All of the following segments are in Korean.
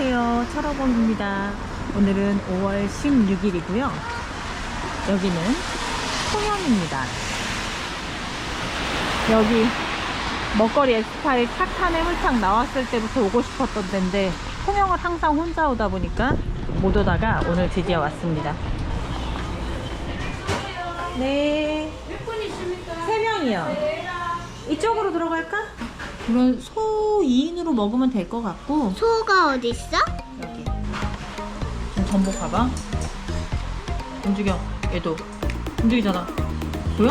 안녕하세요. 철어봉입니다. 오늘은 5월 16일이고요. 여기는 통영입니다. 여기 먹거리 엑스파일 착탄의 홀창 나왔을 때부터 오고 싶었던 데인데 통영을 항상 혼자 오다 보니까 못 오다가 오늘 드디어 왔습니다. 네. 몇 분이십니까? 세 명이요. 이쪽으로 들어갈까? 이건 소 2인으로 먹으면 될 것 같고. 소가 어디 있어? 여기. 지금 전복 봐봐. 움직여. 얘도. 움직이잖아. 보여?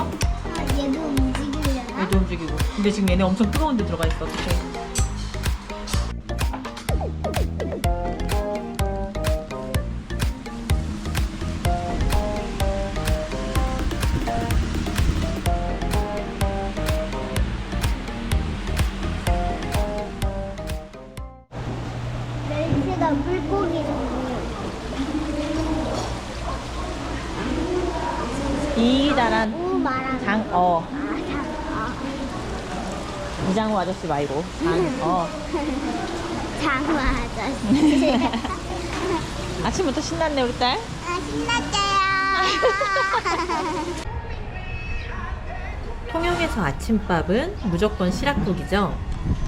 아, 얘도 움직이려나? 얘도 움직이고. 근데 지금 얘네 엄청 뜨거운 데 들어가 있어. 어떡해 이달한 우 말하는 장어. 아, 이장우 아저씨 말고. 장어. 장어 아저씨. 아침부터 신났네 우리 딸? 아 신났대요. 통영에서 아침밥은 무조건 시락국이죠.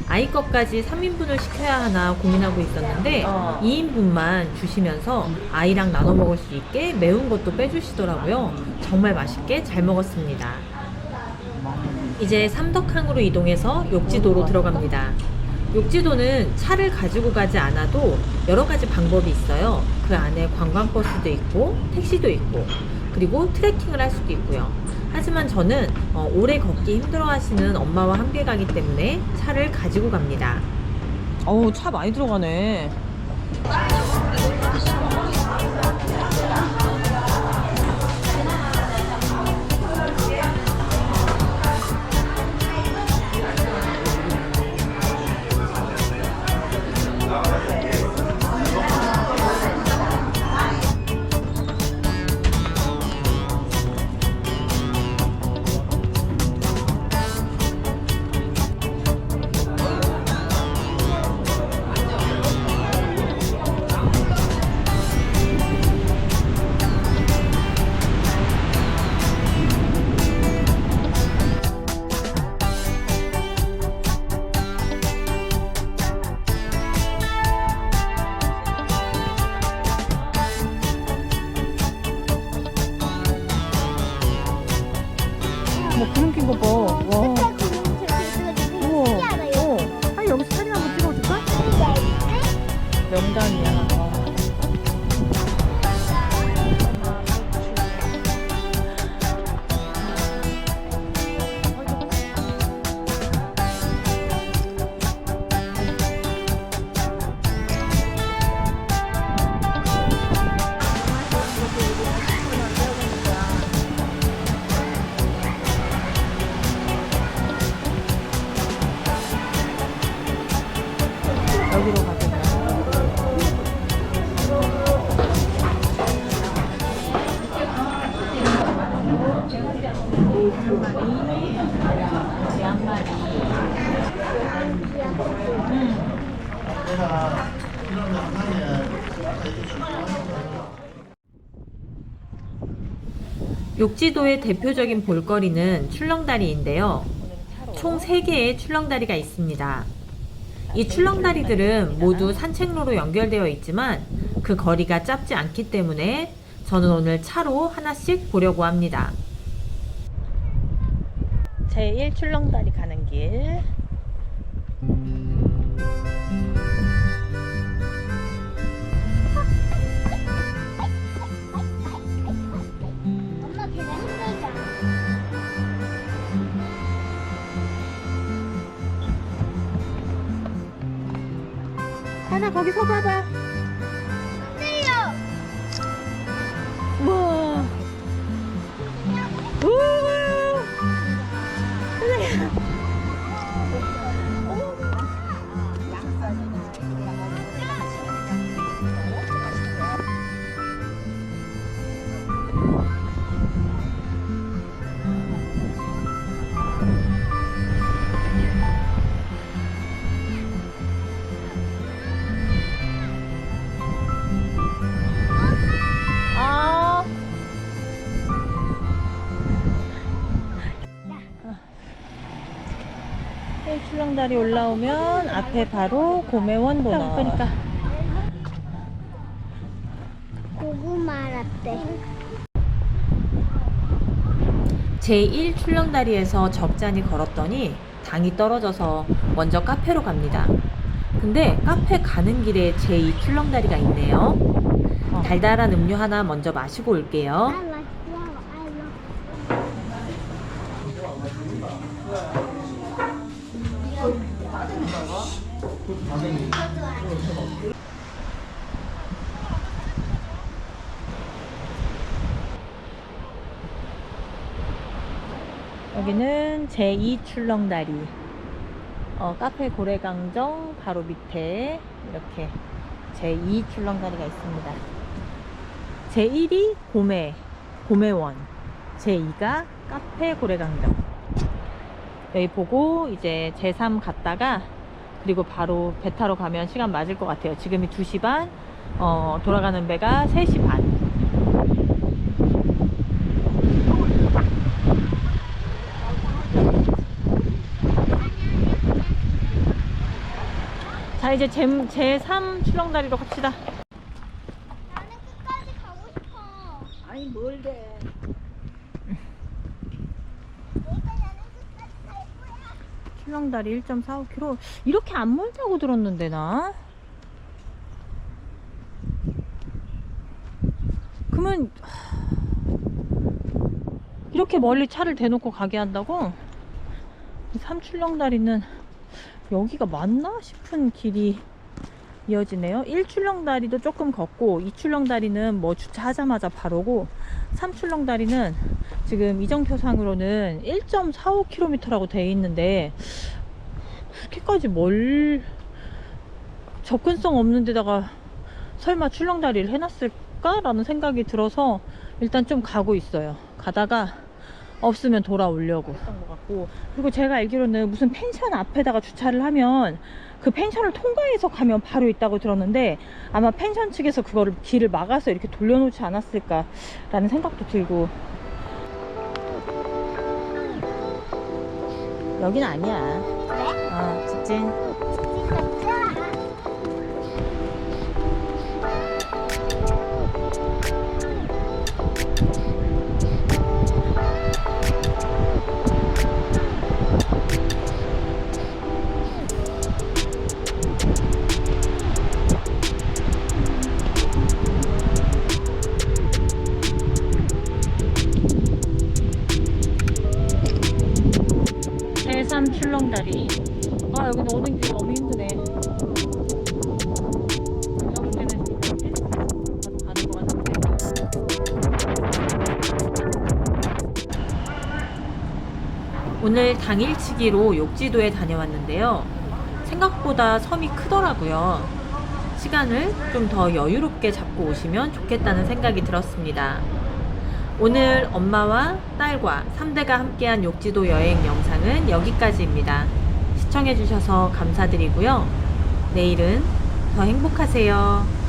아이 것까지 3인분을 시켜야 하나 고민하고 있었는데 어. 2인분만 주시면서 아이랑 나눠 먹을 수 있게 매운 것도 빼주시더라고요. 정말 맛있게 잘 먹었습니다. 이제 삼덕항으로 이동해서 욕지도로 들어갑니다. 욕지도는 차를 가지고 가지 않아도 여러 가지 방법이 있어요. 그 안에 관광버스도 있고 택시도 있고 그리고 트레킹을 할 수도 있고요. 하지만 저는 어, 오래 걷기 힘들어 하시는 엄마와 함께 가기 때문에 차를 가지고 갑니다. 어우, 차 많이 들어가네. 뭐 구름 낀거 봐. 욕지도의 대표적인 볼거리는 출렁다리인데요. 총 3개의 출렁다리가 있습니다. 이 출렁다리들은 모두 산책로로 연결되어 있지만 그 거리가 짧지 않기 때문에 저는 오늘 차로 하나씩 보려고 합니다. 제1 출렁다리 가는 길. 엄마 걔가 힘들잖아 하나 거기 서 봐봐. 출렁다리 올라오면 앞에 바로 고매원 도너. 그러니까 고구마 라떼. 제1 출렁다리에서 적잖이 걸었더니 당이 떨어져서 먼저 카페로 갑니다. 근데 카페 가는 길에 제2 출렁다리가 있네요. 달달한 음료 하나 먼저 마시고 올게요. 여기는 제2 출렁다리. 어, 카페 고래강정 바로 밑에 이렇게 제2 출렁다리가 있습니다. 제1이 고매, 고매원. 제2가 카페 고래강정. 여기 보고 이제 제3 갔다가 그리고 바로 배 타러 가면 시간 맞을 것 같아요. 지금이 2시 반, 어, 돌아가는 배가 3시 반. 자, 이제 제, 제3 출렁다리로 갑시다. 나는 끝까지 가고 싶어. 아니 멀대. 내가 나는 끝까지 갈 거야. 출렁다리 1.45km. 이렇게 안 멀다고 들었는데, 나? 그러면, 하, 이렇게 멀리 차를 대놓고 가게 한다고? 이 삼출렁다리는 여기가 맞나 싶은 길이 이어지네요. 1출렁 다리도 조금 걷고 2출렁 다리는 뭐 주차하자마자 바로고 3출렁 다리는 지금 이정표상으로는 1.45km라고 돼 있는데 그렇게까지 멀 접근성 없는 데다가 설마 출렁 다리를 해놨을까 라는 생각이 들어서 일단 좀 가고 있어요. 가다가 없으면 돌아오려고 그리고 제가 알기로는 무슨 펜션 앞에다가 주차를 하면 그 펜션을 통과해서 가면 바로 있다고 들었는데 아마 펜션 측에서 그거를 길을 막아서 이렇게 돌려놓지 않았을까 라는 생각도 들고. 여긴 아니야. 그래? 어 직진 제3 출렁다리 아 여기는 오는 길 너무 힘드네. 오늘 당일치기로 욕지도에 다녀왔는데요. 생각보다 섬이 크더라고요. 시간을 좀 더 여유롭게 잡고 오시면 좋겠다는 생각이 들었습니다 오늘 엄마와 딸과 3대가 함께한 욕지도 여행 영상은 여기까지입니다. 시청해주셔서 감사드리고요. 내일은 더 행복하세요.